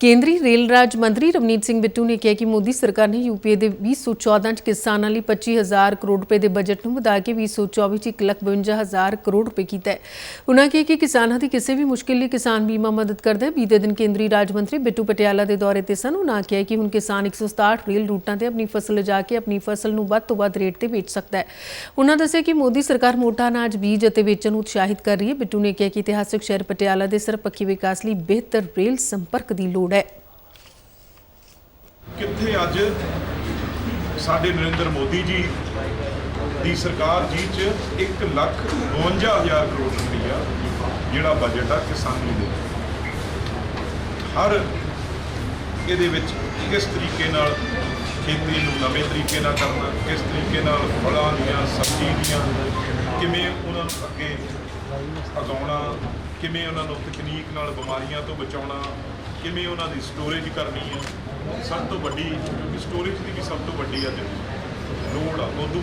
ਕੇਂਦਰੀ ਰੇਲ ਰਾਜ ਮੰਤਰੀ ਰਵਨੀਤ ਸਿੰਘ ਬਿੱਟੂ ਨੇ ਕਿਹਾ ਕਿ ਮੋਦੀ ਸਰਕਾਰ ਨੇ ਯੂਪੀਏ ਦੇ 2014 ਚ ਕਿਸਾਨਾਂ ਲਈ 25000 ਕਰੋੜ ਰੁਪਏ ਦੇ ਬਜਟ ਨੂੰ ਵਧਾ ਕੇ 2024 ਚ 152000 ਕਰੋੜ ਰੁਪਏ ਕੀਤਾ ਹੈ। ਉਨ੍ਹਾਂ ਕਿਹਾ ਕਿ ਕਿਸਾਨਾਂ ਦੀ ਕਿਸੇ ਵੀ ਮੁਸ਼ਕਿਲ ਲਈ ਕਿਸਾਨ ਬੀਮਾ ਮਦਦ ਕਰਦਾ ਹੈ। ਬੀਤੇ ਦਿਨ ਕੇਂਦਰੀ ਰਾਜ ਮੰਤਰੀ ਬਿੱਟੂ ਪਟਿਆਲਾ ਦੇ ਦੌਰੇ ਤੇ ਸਨ। ਉਨ੍ਹਾਂ ਕਿਹਾ ਕਿ ਹੁਣ ਕਿਸਾਨ 167 ਰੇਲ ਰੂਟਾਂ ਤੇ ਆਪਣੀ ਫਸਲ ਲਿਜਾ ਕੇ ਆਪਣੀ ਫਸਲ ਨੂੰ ਵੱਧ ਤੋਂ ਵੱਧ ਰੇਟ ਤੇ ਵੇਚ ਸਕਦਾ ਹੈ। ਉਨ੍ਹਾਂ ਦੱਸਿਆ ਕਿ ਮੋਦੀ ਸਰਕਾਰ ਮੋਟਾ ਅਨਾਜ, ਬੀਜ ਅਤੇ ਵੇਚਣ ਨੂੰ ਉਤਸ਼ਾਹਿਤ ਕਰ ਰਹੀ ਹੈ। ਬਿੱਟੂ ਨੇ ਕਿਹਾ ਕਿ ਇਤਿਹਾਸਕ ਸ਼ਹਿਰ ਪਟਿਆਲਾ ਦੇ ਸਰਪੱਖੀ ਵਿਕਾਸ ਲਈ ਬਿਹਤਰ ਰੇਲ ਸੰਪਰਕ ਦੀ ਲੋੜ ਹੈ। ਕਿੱਥੇ ਅੱਜ ਸਾਡੇ ਨਰਿੰਦਰ ਮੋਦੀ ਜੀ ਦੀ ਸਰਕਾਰ ਜੀ ਚ 1 ਲੱਖ 52000 ਕਰੋੜ ਰੁਪਈਆ ਜਿਹੜਾ ਬਜਟ ਆ ਕਿਸਾਨੀ ਦੇ ਹਰ ਇਹਦੇ ਵਿੱਚ ਕਿਸ ਤਰੀਕੇ ਨਾਲ ਖੇਤੀ ਨੂੰ ਨਵੇਂ ਤਰੀਕੇ ਨਾਲ ਕਰਨਾ, ਕਿਸ ਤਰੀਕੇ ਨਾਲ ਫਲਾਂ ਦੀਆਂ, ਸਬਜ਼ੀ ਦੀਆਂ, ਕਿਵੇਂ ਉਹਨਾਂ ਨੂੰ ਅੱਗੇ ਅਗਾਉਣਾ, ਕਿਵੇਂ ਉਹਨਾਂ ਨੂੰ ਤਕਨੀਕ ਨਾਲ ਬਿਮਾਰੀਆਂ ਤੋਂ ਬਚਾਉਣਾ ਕਿਵੇਂ ਉਹਨਾਂ ਦੀ ਸਟੋਰੇਜ ਕਰਨੀ ਹੈ। ਸਭ ਤੋਂ ਵੱਡੀ ਕਿਉਂਕਿ ਸਟੋਰੇਜ ਦੀ ਵੀ ਸਭ ਤੋਂ ਵੱਡੀ ਅੱਜ ਲੋੜ ਆ। ਉਦੋਂ